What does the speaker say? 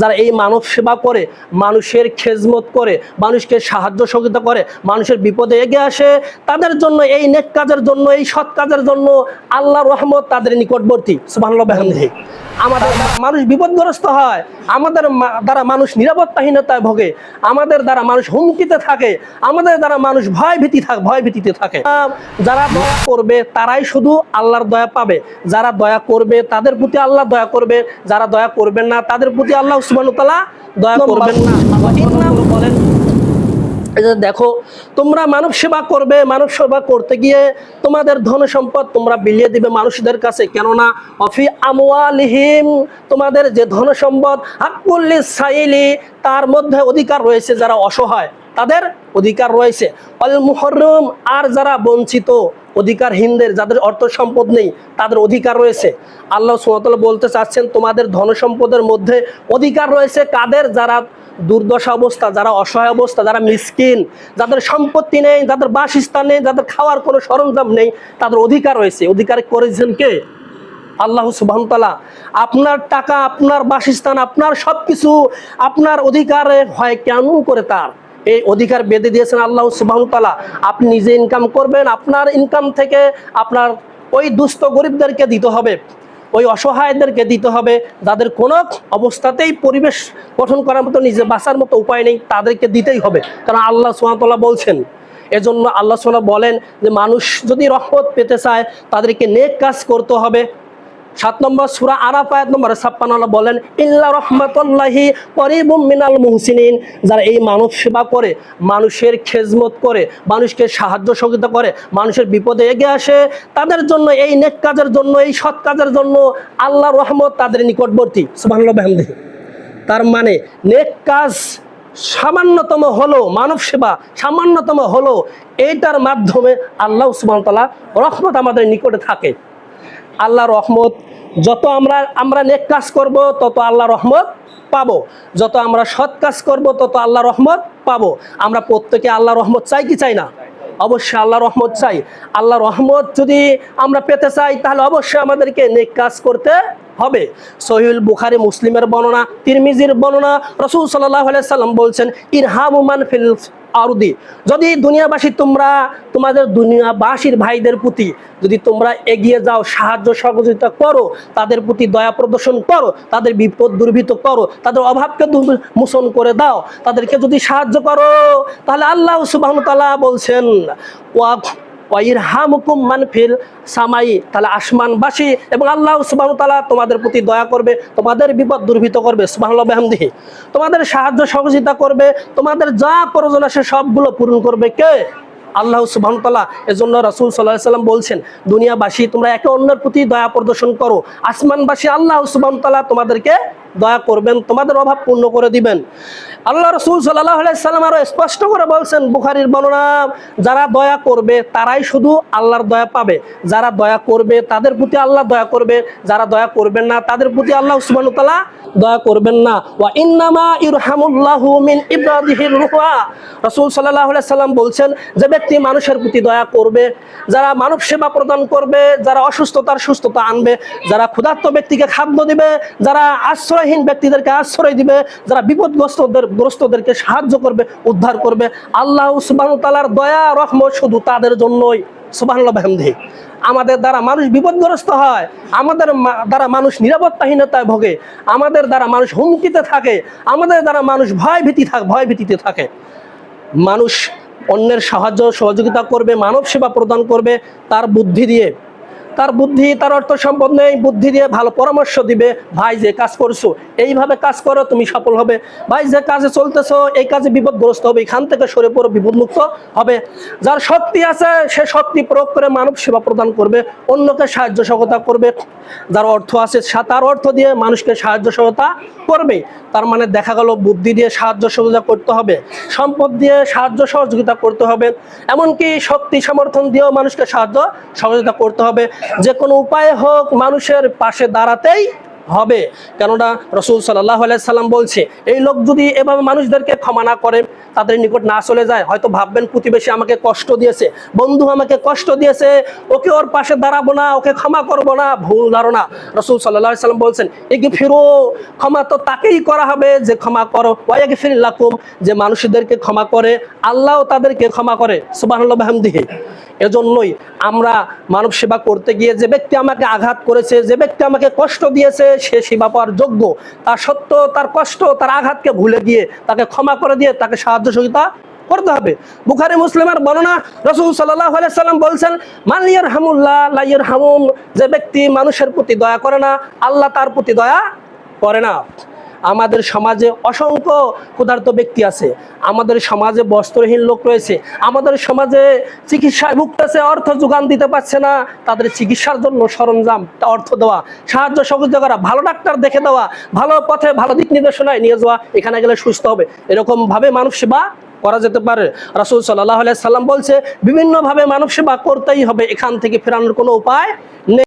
যারা এই মানব সেবা করে, মানুষের খেজমত করে, মানুষকে সাহায্য সহযোগিতা করে, মানুষের বিপদে এগিয়ে আসে, তাদের জন্য এই নেক কাজের জন্য, এই সৎ কাজের জন্য আল্লাহ রহমত তাদের নিকটবর্তী। বিহামদিহি। আমাদের মানুষ বিপদগ্রস্ত হয়, আমাদের দ্বারা মানুষ নিরাপত্তাহীনতায় ভোগে, আমাদের দ্বারা মানুষ হুমকিতে থাকে, আমাদের দ্বারা মানুষ ভয় ভীতি থাকে ভয় ভীতিতে থাকে। যারা দয়া করবে, তারাই শুধু আল্লাহর দয়া পাবে। যারা দয়া করবে, তাদের প্রতি আল্লাহ দয়া করবে। যারা দয়া করবেন না, তাদের প্রতি আল্লাহ দয়া করবেন না। বলেন। দেখো তোমরা মানব সেবা করবে মানব সেবা করতে গিয়ে তোমাদের ধন সম্পদ তোমরা বিলিয়ে দিবে মানুষদের কাছে। কেননা অফি আমওয়ালিহিম তোমাদের যে ধন সম্পদ হাক্কুল্লি সাইলি তার মধ্যে অধিকার রয়েছে যারা অসহায় তাদের অধিকার রয়েছে। অল মুহররম আর যারা বঞ্চিত অধিকারহীনদের যাদের অর্থ সম্পদ নেই, তাদের অধিকার রয়েছে। আল্লাহ সুমতল বলতে চাচ্ছেন, তোমাদের ধন সম্পদের মধ্যে অধিকার রয়েছে কাদের? যারা দুর্দশা অবস্থা, যারা অসহায় অবস্থা, যারা মিসকিন, যাদের সম্পত্তি নেই, যাদের বাসস্থান নেই, যাদের খাওয়ার কোনো সরঞ্জাম নেই, তাদের অধিকার রয়েছে। অধিকার করেছেন কে? আল্লাহ সুবাহতালা আপনার টাকা, আপনার বাসস্থান, আপনার সব কিছু আপনার অধিকারে হয় কেন করে তার? এই অধিকার বেঁধে দিয়েছেন আল্লাহ সুবাহতালা আপনি নিজে ইনকাম করবেন, আপনার ইনকাম থেকে আপনার ওই দুস্থ গরিবদেরকে দিতে হবে, ওই অসহায়দেরকে দিতে হবে, যাদের কোনো অবস্থাতেই পরিবেশ গঠন করার মতো নিজে বাঁচার মতো উপায় নেই, তাদেরকে দিতেই হবে। কারণ আল্লাহ সুহামতাল্লাহ বলছেন, এজন্য আল্লাহ সোনা বলেন যে, মানুষ যদি রহমত পেতে চায়, তাদেরকে নেক কাজ করতে হবে। সাত নম্বর সুরা আরাফ আয়াত নম্বর ছাপ্পান্ন বলেন, ইল্লা রহমাতুল্লাহি করিবুম মিনাল মুহসিনিন। যারা এই মানব সেবা করে, মানুষের খেজমত করে, মানুষকে সাহায্য সহযোগিতা করে, মানুষের বিপদে এগিয়ে আসে, তাদের জন্য এই নেক কাজের জন্য, এই সৎ কাজের জন্য আল্লাহ রহমত তাদের নিকটবর্তী। বিহামদিহি। তার মানে নেক কাজ সামান্যতম হলো, মানব সেবা সামান্যতম হলো, এইটার মাধ্যমে আল্লাহ সুবাহতাল্লাহ রহমত আমাদের নিকটে থাকে। আল্লাহ রহমত যত আমরা আমরা নেক কাজ করব, তত আল্লাহ রহমত পাবো। যত আমরা সৎ কাজ করব, তত আল্লাহ রহমত পাবো। আমরা প্রত্যেকে আল্লাহ রহমত চাই কি চাই না? অবশ্যই আল্লাহ রহমত চাই। আল্লাহ রহমত যদি আমরা পেতে চাই, তাহলে অবশ্যই আমাদেরকে নেক কাজ করতে হবে। সহিউল বুখারি মুসলিমের বর্ণনা, তিরমিজির বর্ণনা, রসুল সাল্লাহ সাল্লাম বলছেন ইরহামুমান ফিল আরদি। যদি দুনিয়াবাসী তোমরা তোমাদের দুনিয়াবাসীর ভাইদের প্রতি যদি তোমরা এগিয়ে যাও, সাহায্য সহযোগিতা করো, তাদের প্রতি দয়া প্রদর্শন করো, তাদের বিপদ দুর্বৃত করো, তাদের অভাবকে মোচন করে দাও, তাদেরকে যদি সাহায্য করো, তাহলে আল্লাহ সুবাহ তাআলা বলছেন, ওয়া ওয়াইরহামুকুম মানফিল সামাই, তাহলে আসমানবাসী এবং আল্লাহ সুবাহ তাআলা তোমাদের প্রতি দয়া করবে, তোমাদের বিপদ দুর্বৃত করবে, সুবহানাল্লাহ তোমাদের সাহায্য সহযোগিতা করবে, তোমাদের যা প্রয়োজন আছে সবগুলো পূরণ করবে কে? আল্লাহ সুবহান তাআলা। এজন্য রাসূল আলাইহি সাল্লাম বলছেন, দুনিয়াবাসী, তোমরা একে অন্যের প্রতি দয়া প্রদর্শন করো, আসমানবাসী আল্লাহ সুবহান তাআলা তোমাদেরকে দয়া করবেন, তোমাদের অভাব পূর্ণ করে দিবেন। আল্লাহ রসুল সাল্লাহ সাল্লাম আরও স্পষ্ট করে বলছেন বুখারির বর্ণনা, যারা দয়া করবে, তারাই শুধু আল্লাহর দয়া পাবে। যারা দয়া করবে, তাদের প্রতি আল্লাহ দয়া করবে। যারা দয়া করবেন না, তাদের প্রতি আল্লাহ তাআলা দয়া করবেন না। ওয়া ইন্নামা ইরহামুল্লাহু মিন ইবাদিহির রুহা রাসূল সাল্লাল্লাহু আলাইহি সাল্লাম বলছেন, যে ব্যক্তি মানুষের প্রতি দয়া করবে, যারা মানব সেবা প্রদান করবে, যারা অসুস্থতার সুস্থতা আনবে, যারা ক্ষুধার্ত ব্যক্তিকে খাদ্য দিবে, যারা আশ্রয়হীন ব্যক্তিদেরকে আশ্রয় দিবে, যারা বিপদগ্রস্তদের গ্রস্তদেরকে সাহায্য করবে, উদ্ধার করবে। আল্লাহ তাআলার দয়া রহমত শুধু তাদের জন্যই। বিহামদিহি আমাদের দ্বারা মানুষ বিপদগ্রস্ত হয়, আমাদের দ্বারা মানুষ নিরাপত্তাহীনতায় ভোগে, আমাদের দ্বারা মানুষ হুমকিতে থাকে, আমাদের দ্বারা মানুষ ভয় ভীতি থাকে ভয় ভীতিতে থাকে। মানুষ অন্যের সাহায্য, সহযোগিতা করবে, মানব সেবা প্রদান করবে, তার বুদ্ধি দিয়ে তার বুদ্ধি, তার অর্থ সম্পদ নেই, বুদ্ধি দিয়ে ভালো পরামর্শ দিবে, ভাই, যে কাজ করছ, এইভাবে কাজ করো, তুমি সফল হবে। ভাই, যে কাজে চলতেছো, এই কাজে বিপদগ্রস্ত হবে, এখান থেকে সরে পড়ো, বিপদমুক্ত হবে। যার শক্তি আছে, সে শক্তি প্রয়োগ করে মানব সেবা প্রদান করবে, অন্যকে সাহায্য সহযোগিতা করবে। যার অর্থ আছে তার অর্থ দিয়ে মানুষকে সাহায্য সহযোগিতা করবে। তার মানে দেখা গেল, বুদ্ধি দিয়ে সাহায্য সহযোগিতা করতে হবে, সম্পদ দিয়ে সাহায্য সহযোগিতা করতে হবে। এমনকি শক্তি সমর্থন দিয়েও মানুষকে সাহায্য সহযোগিতা করতে হবে। যে কোনো উপায়ে হোক মানুষের পাশে দাঁড়াতেই হবে। কেননা রসুল সাল্লাহ সাল্লাম বলছে, এই লোক যদি এভাবে মানুষদেরকে ক্ষমা না করে তাদের নিকট না চলে যায়, হয়তো ভাববেন প্রতিবেশী আমাকে কষ্ট দিয়েছে, বন্ধু আমাকে কষ্ট দিয়েছে, ওকে ওর পাশে দাঁড়াবো না, ওকে ক্ষমা করব না, ভুল ধারণা। রসুল সাল্লাহ সাল্লাম বলছেন এগে ফিরো ক্ষমা তো তাকেই করা হবে যে ক্ষমা করো। ওয়াইগে ফিরিল্লাকুম যে মানুষদেরকে ক্ষমা করে, আল্লাহ তাদেরকে ক্ষমা করে। সুবাহ দিহে এজন্যই আমরা মানব সেবা করতে গিয়ে যে ব্যক্তি আমাকে আঘাত করেছে, যে ব্যক্তি আমাকে কষ্ট দিয়েছে, সে সেবা পাওয়ার যোগ্য। তার সত্য তার কষ্ট, তার আঘাতকে ভুলে গিয়ে তাকে ক্ষমা করে দিয়ে তাকে সাহায্য সহযোগিতা করতে হবে। বুখারি মুসলিমের বর্ণনা রসুল সাল্লাহ সাল্লাম বলছেন মালিয়ার হামুল্লাহ লাইয়ের হামুন যে ব্যক্তি মানুষের প্রতি দয়া করে না, আল্লাহ তার প্রতি দয়া করে না। আমাদের সমাজে অসংখ্য ক্ষুধার্ত ব্যক্তি আছে। আমাদের সমাজে বস্ত্রহীন লোক রয়েছে। আমাদের সমাজে চিকিৎসায় ভুগতেছে অর্থ যোগান দিতে পারছে না। তাদের চিকিৎসার জন্য সরঞ্জাম, অর্থ দেওয়া, সাহায্য সহযোগিতা করা, ভালো ডাক্তার দেখে দেওয়া, ভালো পথে ভালো দিক নির্দেশনায় নিয়ে যাওয়া, এখানে গেলে সুস্থ হবে। এরকমভাবে মানুষ সেবা করা যেতে পারে। রাসুল সাল্লাহ সাল্লাম বলছে, বিভিন্নভাবে মানব সেবা করতেই হবে, এখান থেকে ফেরানোর কোনো উপায় নেই।